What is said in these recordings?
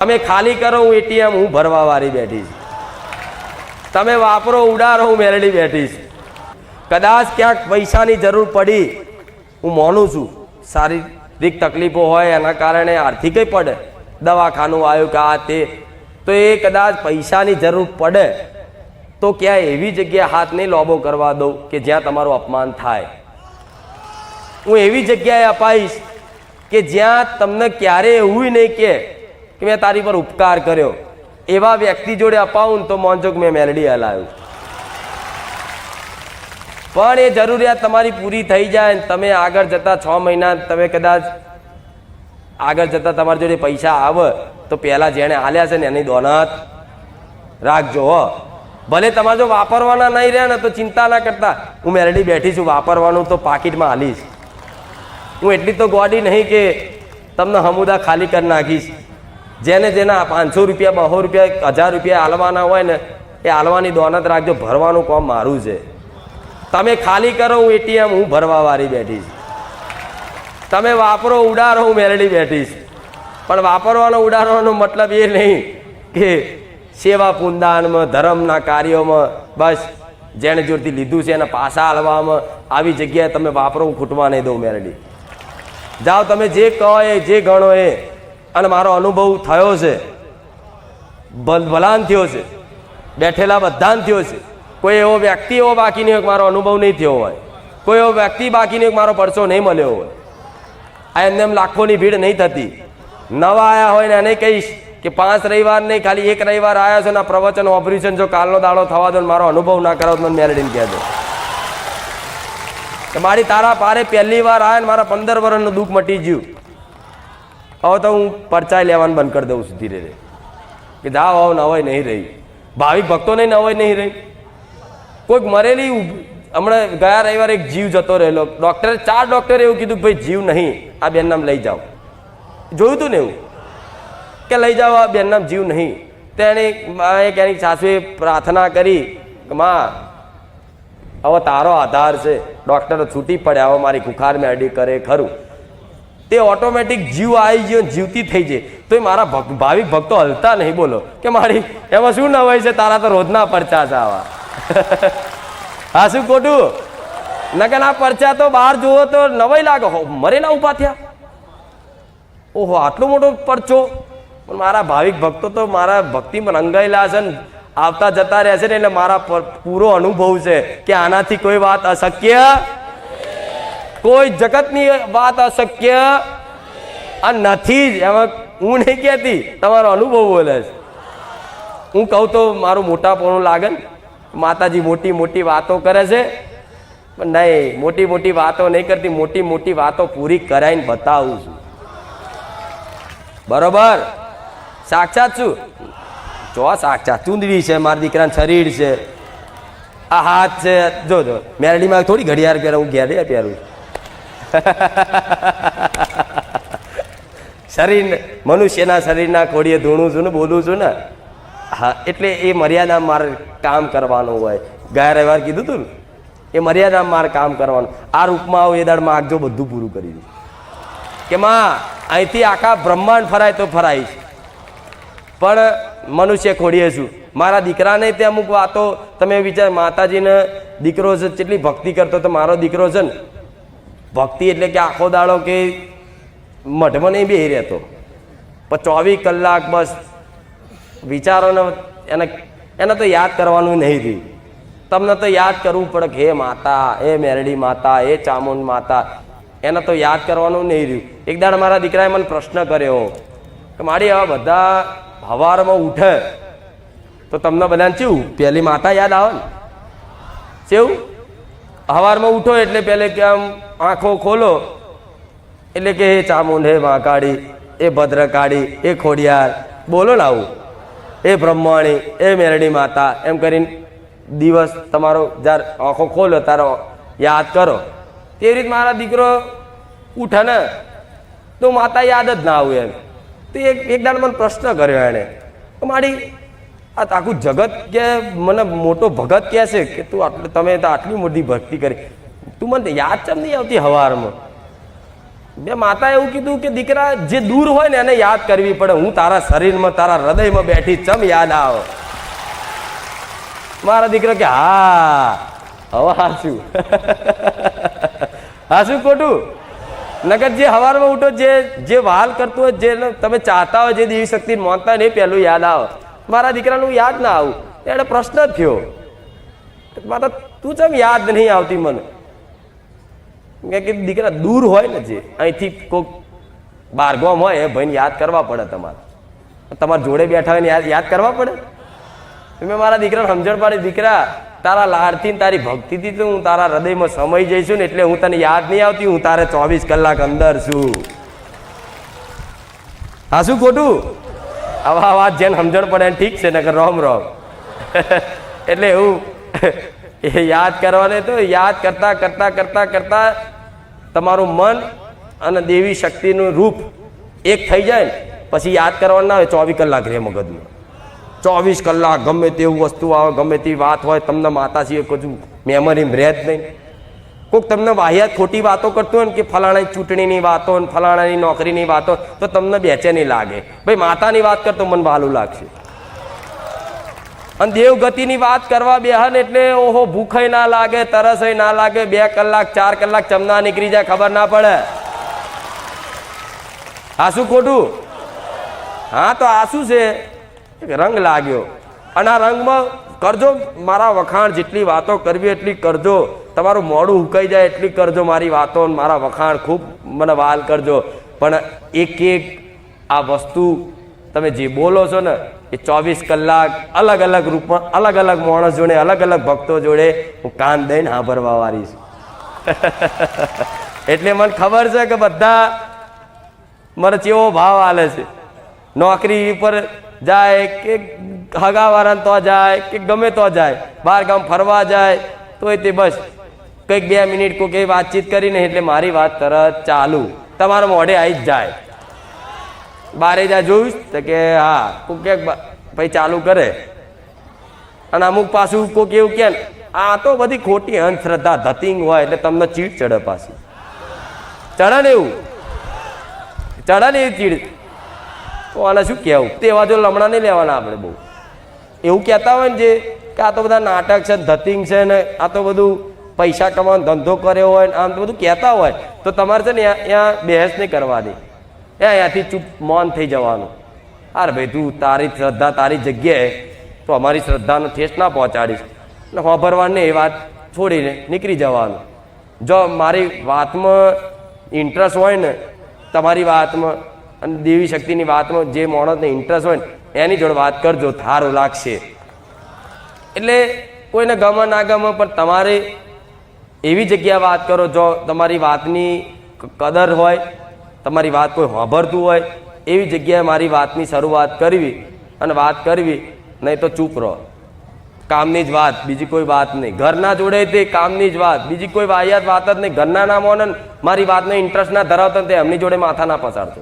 તમે ખાલી કરો, હું એટીએમ, હું ભરવા વાળી બેઠી છું. તમે વાપરો, ઉડાડો, હું મેળવી બેઠી છું. કદાચ ક્યાંક પૈસાની જરૂર પડી, હું માનું છું. શારીરિક તકલીફો હોય, એના કારણે આર્થિકય પડે. દવાખાનું આવ્યું કે આ તે, તો એ કદાચ પૈસાની જરૂર પડે. તો ક્યાંય એવી જગ્યાએ હાથ નહીં લોબો કરવા દઉં કે જ્યાં તમારું અપમાન થાય. હું એવી જગ્યાએ અપાઈશ કે જ્યાં તમને ક્યારે એવું નહીં કે કે મેં તારી પર ઉપકાર કર્યો. એવા વ્યક્તિ જોડે અપાવું તો મોનજો મેં મેલડી હલાવ્યું. પણ એ જરૂરિયાત તમારી પૂરી થઈ જાય ને તમે આગળ જતા છ મહિના તમે કદાચ આગળ જતા તમારી જોડે પૈસા આવે તો પહેલાં જેણે હાલ્યા છે ને એની દોનત. રાખજો હો ભલે તમારે જો વાપરવાના નહીં રહ્યા ને તો ચિંતા ના કરતા. હું મેલડી બેઠી છું, વાપરવાનું તો પાકીટમાં હાલીશ. હું એટલી તો ગોડી નહીં કે તમને હમુદા ખાલી કરી નાખીશ. જેને જેના પાંચસો રૂપિયા, બસો રૂપિયા હજાર રૂપિયા હાલવાના હોય ને, એ હાલવાની દોનત રાખજો, ભરવાનું કામ મારું છે. તમે ખાલી કરો હું એટીએમ, હું ભરવા વાળી બેઠી છું. તમે વાપરો ઉડારો હું મેલડી બેઠી છું. પણ વાપરવાનો, ઉડાડવાનો મતલબ એ નહીં કે સેવા પુંદાનમાં, ધર્મના કાર્યોમાં, બસ જેણે જોરથી લીધું છે એના પાસા હાલવામાં આવી જગ્યાએ તમે વાપરો, હું ખૂટવા નહીં દઉં મેરડી જાઓ તમે જે કહો એ, જે ગણો એ. અને મારો અનુભવ થયો છે. ભલ ભલાન થયો છે. બેઠેલા બધાને થયો છે. કોઈ એવો વ્યક્તિ, એવો બાકી નહીં મારો અનુભવ નહીં થયો હોય. કોઈ એવો વ્યક્તિ બાકી નહીં મારો પરસો નહીં મળ્યો હોય. આ એમને એમ લાખોની ભીડ નહીં થતી. નવા આવ્યા હોય ને એને કહીશ કે પાંચ રવિવાર નહીં, ખાલી એક રવિવાર આવ્યા છે ને પ્રવચન ઓપરેશન જો કાલનો દાડો થવા દો ને મારો અનુભવ ના કરાવો તો મને મેલડીને કહેજો. કે મારી તારા પારે પહેલી વાર આવ્યા ને મારા પંદર વર્ષનું દુઃખ મટી ગયું. હવે તો હું પરચાય લેવાનું બંધ કરી દઉં છું ધીરે ધીરે. કે જાઓ, આવો, નવાઈ નહીં રહી. ભાવિક ભક્તોને નવાઈ નહીં રહી. કોઈક મરેલી હમણાં ગયા રવિવારે એક જીવ જતો રહેલો. ડૉક્ટરે ચાર ડૉક્ટરે એવું કીધું ભાઈ, જીવ નહીં, આ બેન નામ લઈ જાઓ. જોયું હતું ને એવું? કે લઈ જાઓ, આ બેન નામ જીવ નહીં. તેણે એક એની સાસુએ પ્રાર્થના કરી કે, માં, હવે તારો આધાર છે. ડૉક્ટરો છૂટી પડ્યા, હવે મારી કુખાર મેડી કરે, ખરું. તે ઓટોમેટિક જીવ આવી ગયો જીવતી થઈ જાય. તો એ મારા ભાવિક ભક્તો હલતા નહીં બોલો. કે મારી એમાં શું નવાય છે? તારા તો રોજના પરચા છે આવા. હા શું ખોટું? નકર આ પરચા તો બહાર જુઓ તો નવાઈ લાગે. હો, મરેલા ઊભા થયા. ઓહો આટલો મોટો પરચો? પણ મારા ભાવિક ભક્તો તો મારા ભક્તિમાં રંગાયેલા છે ને આવતા જતા રહેશે ને એટલે મારા પૂરો અનુભવ છે કે આનાથી કોઈ વાત અશક્ય કોઈ જગતની વાત અશક્ય આ નથી જ. એમાં હું નહીં કહેતી, તમારો અનુભવ બોલે છે. હું કહું તો મારું મોટાપણું લાગે ને, માતાજી મોટી મોટી વાતો કરે છે. પણ નહીં, મોટી મોટી વાતો નહીં કરતી, મોટી મોટી વાતો પૂરી કરાવીને બતાવું છું. બરોબર? સાક્ષાત છું જો સાક્ષાત ચૂંદડી છે, મારા દીકરાનું શરીર છે. આ હાથ છે. જો જો, મેરડીમાં થોડી ઘડિયાળ પહેરું, હું ઘેરે પહેરું. શરીર મનુષ્યના શરીરના ખોડીએ ધૂણું છું ને બોલું છું ને? હા, એટલે એ મર્યાદા મારે કામ કરવાનું હોય. ગયા રવિવાર કીધું તું ને? એ મર્યાદા મારે કામ કરવાનું. આ રૂપમાં આવું એ દાડ માગજો બધું પૂરું કરી દઉં કે માં, અહીંથી આખા બ્રહ્માંડ ફરાય તો ફરાય પણ મનુષ્ય ખોડીએ છું. મારા દીકરાને તે અમુક વાતો તમે વિચાર, માતાજીને દીકરો છે, કેટલી ભક્તિ કરતો તો મારો દીકરો છે ને? ભક્તિ એટલે કે આખો દાડો કે મઢમાં નહીં બેહી રહેતો. પણ ચોવીસ કલાક બસ વિચારોને એને એને તો યાદ કરવાનું નહીં રહ્યું તમને તો યાદ કરવું પડે કે હે માતા, હે મેરડી માતા, હે ચામુંડ માતા. એને તો યાદ કરવાનું નહીં રહ્યું. એક દાડ મારા દીકરાએ મને પ્રશ્ન કર્યો કે મારી આવા બધા હવારમાં ઉઠે તો તમને બધાને ચેવું? પહેલી માતા યાદ આવે ને? ચેવું? હવારમાં ઉઠો એટલે પહેલે કે આમ આંખો ખોલો. એટલે કે હે ચામુંડ હે મહાકાળી એ ભદ્રકાળી, એ ખોડિયાર. બોલો ને આવું. એ બ્રહ્માણી, એ મેરડી માતા. એમ કરીને દિવસ તમારો જ્યારે આંખો ખોલો તારો યાદ કરો. તે રીત મારા દીકરો ઉઠે ને તો માતા યાદ જ ના આવે એમ. તો એક એક દાડ મને પ્રશ્ન કર્યો એણે. મારી આ આખું જગત કે મને મોટો ભગત કહે છે કે તું આટલું તમે તો આટલી મોટી ભક્તિ કરી. તું મને યાદ ચમ નહીં આવતી હવારમાં. બે માતા એવું કીધું કે દીકરા, જે દૂર હોય ને એને યાદ કરવી પડે. હું તારા શરીરમાં, તારા હૃદયમાં બેઠી ચમ યાદ આવ. મારા દીકરો કે, હા, હવે હાશું હાશું ખોટું? નગર જે હવારમાં ઉઠો, જે જે વાલ કરતું હોય જે તમે ચાહતા હોય, જે દેવી શક્તિ માનતા હોય ને પહેલું યાદ આવે. મારા દીકરાનું યાદ ના આવું. એને પ્રશ્ન જ થયો. માતા, તું ચમ યાદ નહીં આવતી મને? મેં કે દીકરા, દૂર હોય ને જે, અહીંથી કોઈક બારગામ હોય, એ ભાઈને યાદ કરવા પડે તમારે. તમારા જોડે બેઠા હોય ને યાદ યાદ કરવા પડે? મેં મારા દીકરાને સમજણ પાડી, દીકરા, તારા લાડથી તારી ભક્તિથી તો હું તારા હૃદયમાં સમય જઈશું ને, એટલે હું તને યાદ નહીં આવતી, હું તારે ચોવીસ કલાક અંદર છું. હા, શું ખોટું? આવા વાત જેને સમજણ પડે ઠીક છે, નકર રોમ રોમ. એટલે એવું એ યાદ કરવાને તો યાદ કરતા કરતા કરતા કરતા તમારું મન અને દેવી શક્તિનું રૂપ એક થઈ જાય ને, પછી યાદ કરવાનું ના આવે ચોવીસ કલાક રહે મગજમાં. ચોવીસ કલાક ગમે તેવું વસ્તુ આવે, ગમે તેવી વાત હોય, તમને માતાજીએ કજું મેમરીમાં રહે જ નહીં. કોઈક તમને વાહિયાત ખોટી વાતો કરતું હોય ને, કે ફલાણાની ચૂંટણીની વાતો ફલાણાની નોકરીની વાતો તો તમને બેચેની લાગે. ભાઈ, માતાની વાત કરતો મને ભાલું લાગશે. અને દેવગતિની વાત કરવા બેહન એટલે ઓહો ભૂખય ના લાગે, તરસય ના લાગે, બે કલાક, ચાર કલાક ચમના નીકળી જાય, ખબર ના પડે. આ શું ખોટું? હા, તો આ શું છે રંગ લાગ્યો. અને આ રંગમાં કરજો, મારા વખાણ જેટલી વાતો કરવી એટલી કરજો. તમારું મોડું હુકાઈ જાય એટલી કરજો મારી વાતો મારા વખાણ ખૂબ મને વાલ કરજો. પણ એક એક આ વસ્તુ તમે જે બોલો છો ને એ ચોવીસ કલાક અલગ અલગ રૂપમાં, અલગ અલગ માણસ જોડે, અલગ અલગ ભક્તો જોડે હું કાન દઈને સાંભળવા વાળી છું. એટલે મને ખબર છે કે બધા મને ચેવો ભાવ આલે છે. નોકરી ઉપર જાય કે હગાવાળાને તો જાય, કે ગમે તો જાય બહાર ગામ ફરવા જાય, તોય તે બસ કંઈક બે મિનિટ કંઈ વાતચીત કરીને એટલે મારી વાત તરત ચાલુ. તમારા મોઢે આવી જ જાય. બારે જ્યાં જોયું તો કે હા, કોક કે ભાઈ ચાલુ કરે. અને અમુક પાછું કોક એવું કે આ તો બધી ખોટી અંધશ્રદ્ધા ધતિંગ હોય એટલે તમને ચીડ ચડે પાછી. ચડે ને એવું. ચડે ને એવી ચીડ. તો આને શું કહેવું? તેવા જો લમણા નહીં લેવાના આપણે બહુ. એવું કહેતા હોય ને જે કે આ તો બધા નાટક છે ધતિંગ છે ને, આ તો બધું પૈસા કમાવાનો ધંધો કર્યો હોય ને, આમ તો બધું કહેતા હોય. તો તમારે છે ને ત્યાં બહેસ નહીં કરવાની એ અહીંયાથી ચૂપ મૌન થઈ જવાનું. અરે ભાઈ, તું તારી શ્રદ્ધા તારી જગ્યાએ તો અમારી શ્રદ્ધાનો ઠેસ ના પહોંચાડીશ. ને હોભરવાની એ વાત છોડીને નીકળી જવાનું. જો મારી વાતમાં ઇન્ટરેસ્ટ હોય ને, તમારી વાતમાં અને દેવી શક્તિની વાતમાં જે માણસને ઇન્ટરેસ્ટ હોય ને, એની જોડે વાત કરજો, થારો લાગશે. એટલે કોઈને ગમે ના ગમે, પણ તમારે એવી જગ્યાએ વાત કરો જો તમારી વાતની કદર હોય તમારી વાત કોઈ હોભરતું હોય, એવી જગ્યાએ મારી વાતની શરૂઆત કરવી અને વાત કરવી, નહીં તો ચૂપ રહો. કામની જ વાત, બીજી કોઈ વાત નહીં. ઘરના જોડે તે કામની જ વાત, બીજી કોઈ વાહિયાત વાત જ નહીં. ઘરના ના મોને મારી વાતનો ઇન્ટરેસ્ટ ના ધરાવતા તે એમની જોડે માથા ના પસારતો.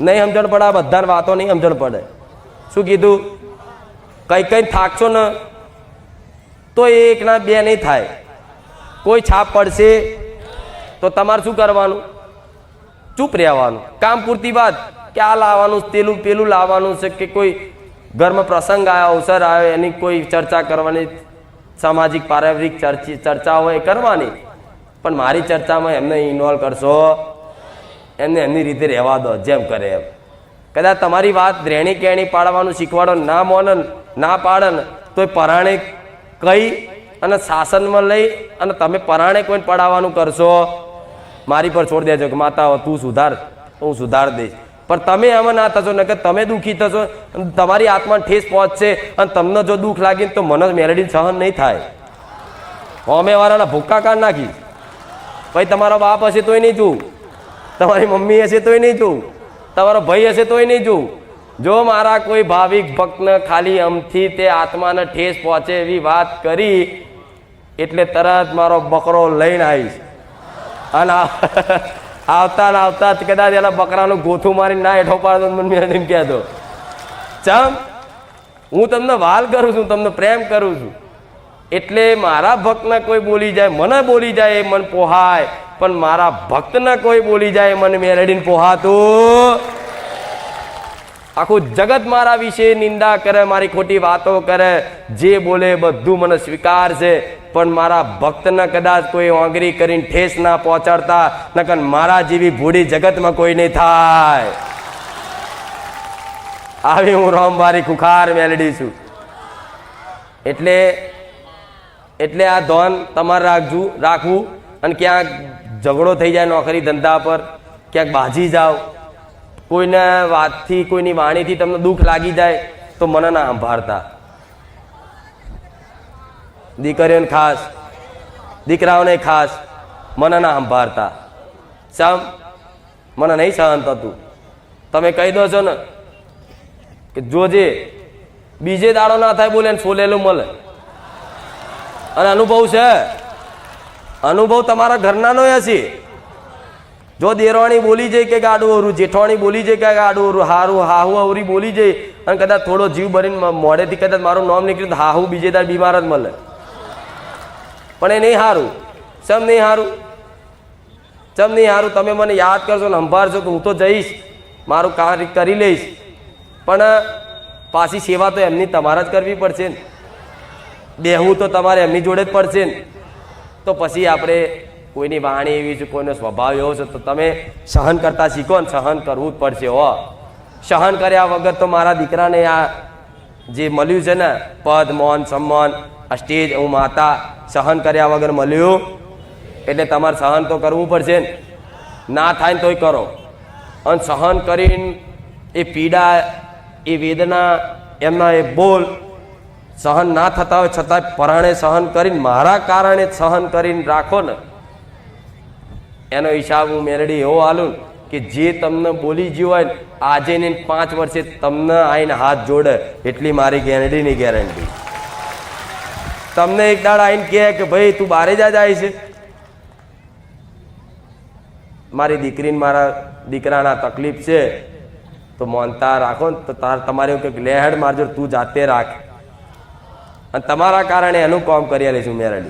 નહીં સમજણ પડે, આ બધાને વાતો નહીં સમજણ પડે. શું કીધું? કંઈ કંઈ થાકશો ને, તો એ એકના બે નહીં થાય. કોઈ છાપ પડશે, તો તમારે શું કરવાનું? ચૂપ રહેવાનું. કામ પૂરતી વાત કે આ લાવવાનું પેલું પેલું લાવવાનું છે કે કોઈ ઘરમાં પ્રસંગ આવ્યો અવસર આવ્યો એની કોઈ ચર્ચા કરવાની, સામાજિક પારિવારિક ચર્ચી, ચર્ચા હોય કરવાની. પણ મારી ચર્ચામાં એમને ઇન્વોલ્વ કરશો, એમને એમની રીતે રહેવા દો, જેમ કરે એમ. કદાચ તમારી વાત રેણી કેણી પાડવાનું શીખવાડો, ના મોનન ના પાડન તો એ પરાણે કહી અને શાસનમાં લઈ અને તમે પરાણે કોઈને પડાવવાનું કરશો મારી પર છોડી દેજો કે માતા તું સુધાર, હું સુધાર દઈશ. પણ તમે એમાં ના થશો ને કે તમે દુઃખી થશો તમારી આત્માને ઠેસ પહોંચશે, અને તમને જો દુઃખ લાગે તો મને મેલેડી સહન નહીં થાય. અમે વાળાના ભૂક્કા કાઢ નાખી. ભાઈ, તમારો બાપ હશે તોય નહીં જોઉં તમારી મમ્મી હશે તોય નહીં જોઉં તમારો ભાઈ હશે તોય નહીં જોઉં જો મારા કોઈ ભાવિક ભક્તને ખાલી અમથી તે આત્માને ઠેસ પહોંચે એવી વાત કરી, એટલે તરત મારો બકરો લઈને આવીશ. અને આવતા ને આવતા કદાચ એના બકરાનું ગોથું મારીને ના હેઠો પાડતો મને એમ કહેતો ચમ, હું તમને વાલ કરું છું, તમને પ્રેમ કરું છું. એટલે મારા ભક્તને કોઈ બોલી જાય, મને બોલી જાય, એ મન પોહાય. પણ મારા ભક્તને કોઈ બોલી જાય મને મેળડીને પોહાતું. આખું જગત મારા વિશે નિંદા કરે, મારી ખોટી વાતો કરે. જે બોલે બધું મને સ્વીકાર છે પણ મારા ભક્તને કદાચ કોઈ ઓંગરી કરીને ઠેસ ના પહોંચાડતા, નકર મારા જેવી ભૂડી જગતમાં કોઈ નહીં થાય. આવી હું રોમબારી ખુખાર મેલડી છું. એટલે એટલે આ ધોન તમારે રાખજો, રાખવું, અને ક્યાંક ઝઘડો થઈ જાય નોકરી ધંધા પર, ક્યાંક બાજી જાઓ. કોઈના વાતથી, કોઈની વાણીથી તમને દુઃખ લાગી જાય, તો મને ના સંભાળતા. દીકરીઓને ખાસ, દીકરાઓને ખાસ મને ના સંભાળતા. સમ? મને નહીં સહન થતું. તમે કહી દો છો ને કે જોજે બીજે દાડો ના થાય બોલે ને સોલેલું મળે. અને અનુભવ છે. અનુભવ તમારા ઘરનાનો હશે જો દેરવાણી બોલી જાય કે ગાડું અવરું, જેઠવાણી બોલી જાય કે ગાડું અવરું, હારું, હાહુ, અવરી બોલી જાય અને કદાચ થોડો જીવ ભરીને મોઢેથી કદાચ મારું નામ નીકળ્યું હાહુ બીજે દાડ બીમાર જ મળે. પણ એ નહીં સારું ચમ નહીં સારું ચમ નહીં સારું તમે મને યાદ કરશો ને સંભાળશો તો હું તો જઈશ. મારું કાર્ય કરી લઈશ. પણ પાછી સેવા તો એમની તમારે જ કરવી પડશે ને. બેહવું તો તમારે એમની જોડે જ પડશે ને. તો પછી આપણે કોઈની વાણી એવી છે, કોઈનો સ્વભાવ એવો છે, તો તમે સહન કરતા શીખો ને સહન કરવું જ પડશે, હો. સહન કર્યા વગર તો મારા દીકરાને આ જે મળ્યું છે ને, પદ, મોન, સન્માન આ સ્ટેજ હું માતા, સહન કર્યા વગર મળ્યું. એટલે તમારે સહન તો કરવું પડશે ને. ના થાય ને તોય કરો. અને સહન કરીને એ પીડા, એ વેદના, એમના એ બોલ સહન ના થતા હોય છતાં પરાણે સહન કરીને, મારા કારણે સહન કરીને રાખો ને. એનો હિસાબ હું મેળડી એવો હાલું ને કે જે તમને બોલી ગયું હોય આજે ને પાંચ વર્ષે તમને આઈને હાથ જોડે. એટલી મારી ગેરંટીની ગેરંટી. તમને એક દાડ આઈને કહે કે ભાઈ, તું બારે જ જાય છે. મારી દીકરીને મારા દીકરાના તકલીફ છે, તો મોનતા રાખો ને, તો તાર તમારે એવું કે લેહડ મારજો, તું જાતે રાખ. અને તમારા કારણે એનું કામ કરી લઈશું મેરડી.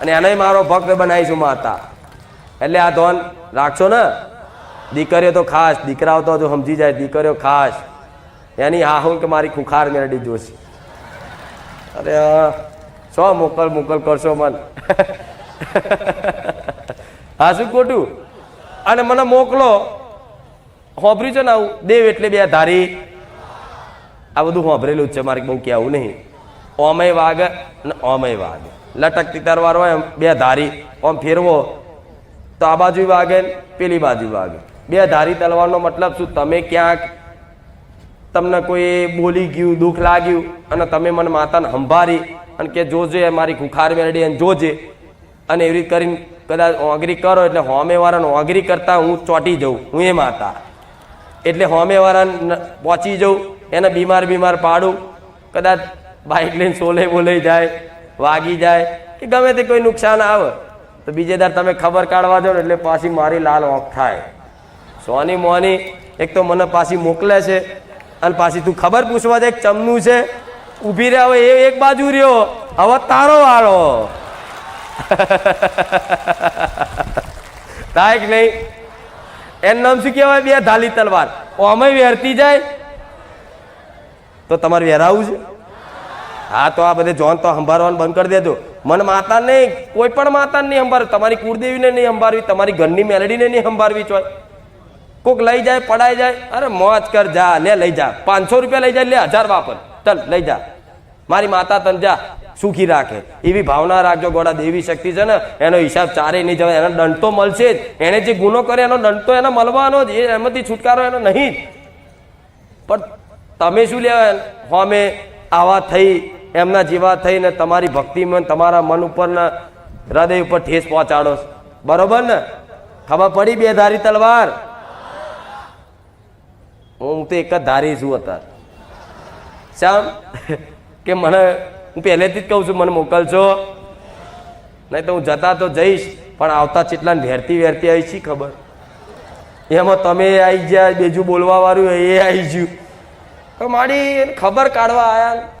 અને એને મારો ભક્ત બનાવીશું માતા. એટલે આ ધોન રાખશો ને? દીકરીઓ તો ખાસ, દીકરાઓ તો જો સમજી જાય, દીકરીઓ ખાસ. એની હા હું કે મારી ખુખાર મેરડી જોશે. અરે શો મોકલ મોકલ કરશો મન? હા, શું ખોટું? અને મને મોકલો. હોભર્યું છે ને આવું? દેવ એટલે બે ધારી. આ બધું હોભરેલું જ છે, મારે બહુ કહેવું નહીં. ઓમય વાગ અને ઓમય વાગ. લટકતી તરવાર હોય એમ બે ધારી. ઓમ ફેરવો. તો આ બાજુ વાગે પેલી બાજુ વાગે. બે ધારી તલવારનો મતલબ શું? તમે ક્યાંક તમને કોઈ બોલી ગયું, દુઃખ લાગ્યું, અને તમે મને માતાને સંભાળી અને કે જોજે, મારી ખુખાર મેળડી અને જોજે. અને એવી કરીને કદાચ ઓગરી કરો એટલે હોમેવાળાને ઓગરી કરતા હું ચોંટી જઉં. હું એ માતા. એટલે હોમેવાળાને પહોંચી જઉં, એને બીમાર બીમાર પાડું. કદાચ બાઇક લઈને સોલે બોલાઈ જાય, વાગી જાય, કે ગમે તે કોઈ નુકસાન આવે. તો બીજે દર તમે ખબર કાઢવા જાઓ એટલે પાછી મારી લાલ ઓંખ થાય. સોની મોની, એક તો મને પાછી મોકલે છે અને પાછી તું ખબર પૂછવા જાય ચમનું છે. ઊભી રહે, હવે એ એક બાજુ રહ્યો. હવે તારો વાળો. થાય કે નહીં? એનું નામ શું કહેવાય બે ધાલી તલવાર? ઓમય વેરતી જાય. તો તમારે વેરાવું છે? હા, તો આ બધે જોન તો સંભાળવાનું બંધ કરી દેજો. મન માતા નહીં કોઈ પણ માતા નહીં સંભાળવી તમારી કુળદેવીને નહીં સંભાળવી તમારી ઘરની મેલડીને નહીં સંભાળવી ચોય. કોક લઈ જાય, પડાઈ જાય, અરે મોજ કર, જા, લે, લઈ જા. પાંચસો રૂપિયા લઈ જાય, લે, હજાર વાપર. ચલ, લઈ જા. મારી માતા તન જા, સુખી રાખે. એવી ભાવના રાખજો ગોડા દેવી શક્તિ છે ને, એનો હિસાબ ચારે નહીં જવાય. એનો દંડ તો મળશે જ. એણે જે ગુનો કરે, એનો દંડ તો એને મળવાનો જ. એમાંથી છુટકારો એનો નહીં જ. પણ તમે શું લેવા હોમે આવા થઈ એમના જેવા થઈને તમારી ભક્તિમાં તમારા મન ઉપરના હૃદય ઉપર ઠેસ પહોંચાડો. બરોબર ને? ખબર પડી બે ધારી તલવાર? હું તો એક જ ધારી છું અત્યારે. શ્યામ, કે મને, હું પહેલેથી જ કહું છું, મને મોકલશો નહીં તો હું જતા તો જઈશ, પણ આવતા ચેટલા વેરતી વેરતી આવી છી ખબર? એમાં તમે આવી ગયા, બીજું બોલવા વાળું એ આવી ગયું. તો મારી ખબર કાઢવા આયા